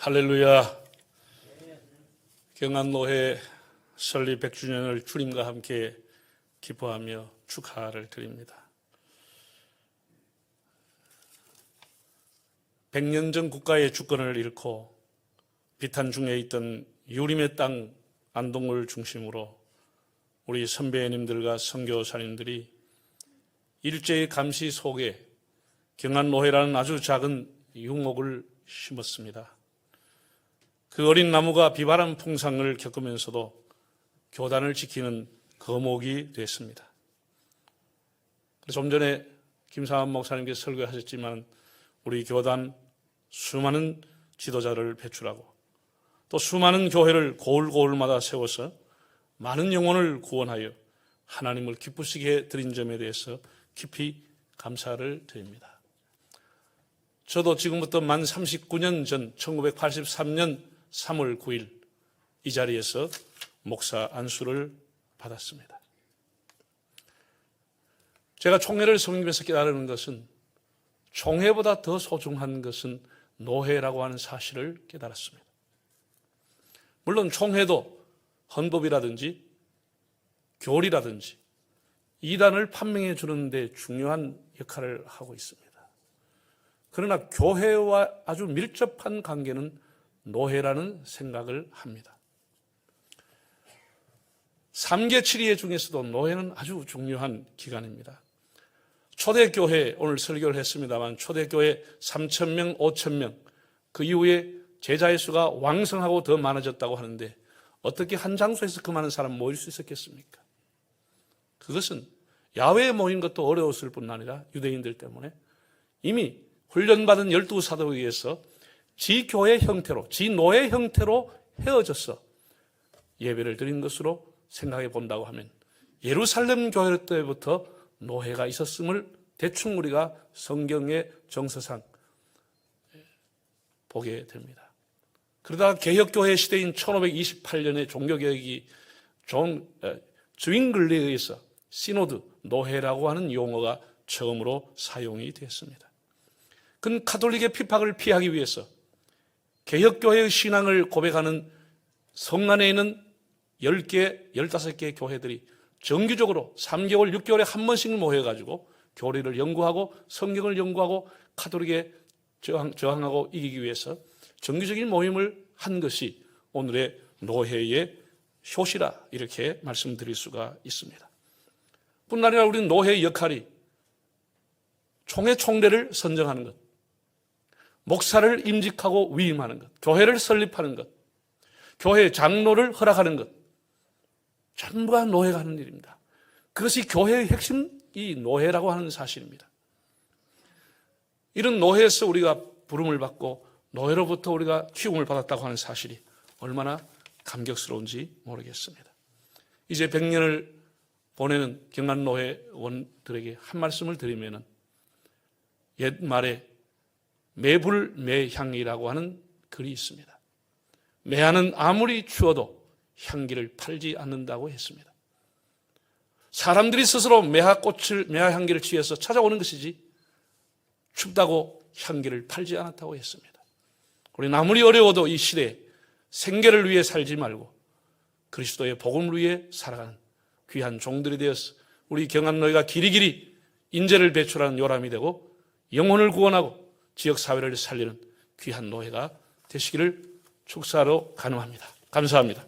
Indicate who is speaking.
Speaker 1: 할렐루야. 경안노회 설립 100주년을 주님과 함께 기뻐하며 축하를 드립니다. 100년 전 국가의 주권을 잃고 비탄 중에 있던 유림의 땅 안동을 중심으로 우리 선배님들과 선교사님들이 일제의 감시 속에 경안노회라는 아주 작은 유목을 심었습니다. 그 어린 나무가 비바람 풍상을 겪으면서도 교단을 지키는 거목이 됐습니다. 좀 전에 김상환 목사님께서 설교하셨지만 우리 교단 수많은 지도자를 배출하고 또 수많은 교회를 고을고을마다 세워서 많은 영혼을 구원하여 하나님을 기쁘시게 드린 점에 대해서 깊이 감사를 드립니다. 저도 지금부터 만 39년 전 1983년 3월 9일 이 자리에서 목사 안수를 받았습니다. 제가 총회를 섬기면서 깨달은 것은 총회보다 더 소중한 것은 노회라고 하는 사실을 깨달았습니다. 물론 총회도 헌법이라든지 교리라든지 이단을 판명해 주는데 중요한 역할을 하고 있습니다. 그러나 교회와 아주 밀접한 관계는 노회라는 생각을 합니다. 3계 7회 중에서도 노회는 아주 중요한 기간입니다. 초대교회, 오늘 설교를 했습니다만 초대교회 3천명, 5천명, 그 이후에 제자의 수가 왕성하고 더 많아졌다고 하는데 어떻게 한 장소에서 그 많은 사람 모일 수 있었겠습니까? 그것은 야외에 모인 것도 어려웠을 뿐 아니라 유대인들 때문에 이미 훈련받은 열두 사도에 의해서 지 교회 형태로, 지 노예 형태로 헤어져서 예배를 드린 것으로 생각해 본다고 하면 예루살렘 교회 때부터 노예가 있었음을 대충 우리가 성경의 정서상 보게 됩니다. 그러다가 개혁교회 시대인 1528년에 종교개혁이 종, 주인글리에 의해서 시노드, 노회라고 하는 용어가 처음으로 사용이 됐습니다. 그는 카톨릭의 핍박을 피하기 위해서 개혁교회의 신앙을 고백하는 성안에 있는 10개, 15개 교회들이 정기적으로 3개월, 6개월에 한 번씩 모여가지고 교리를 연구하고 성경을 연구하고 카톨릭에 저항, 저항하고 이기기 위해서 정기적인 모임을 한 것이 오늘의 노회의 효시라 이렇게 말씀드릴 수가 있습니다. 뿐 아니라 우리 노회의 역할이 총회 총대를 선정하는 것, 목사를 임직하고 위임하는 것, 교회를 설립하는 것, 교회 장로를 허락하는 것, 전부가 노예가 하는 일입니다. 그것이 교회의 핵심 이 노예라고 하는 사실입니다. 이런 노예에서 우리가 부름을 받고 노예로부터 우리가 키움을 받았다고 하는 사실이 얼마나 감격스러운지 모르겠습니다. 이제 100년을 보내는 경안 노회원들에게 한 말씀을 드리면은 옛말에 매불 매향이라고 하는 글이 있습니다. 매화는 아무리 추워도 향기를 팔지 않는다고 했습니다. 사람들이 스스로 매화꽃을, 매화 향기를 취해서 찾아오는 것이지 춥다고 향기를 팔지 않았다고 했습니다. 우리는 아무리 어려워도 이 시대에 생계를 위해 살지 말고 그리스도의 복음을 위해 살아가는 귀한 종들이 되어서 우리 경안노예가 길이길이 인재를 배출하는 요람이 되고 영혼을 구원하고 지역 사회를 살리는 귀한 노예가 되시기를 축사로 간호합니다. 감사합니다.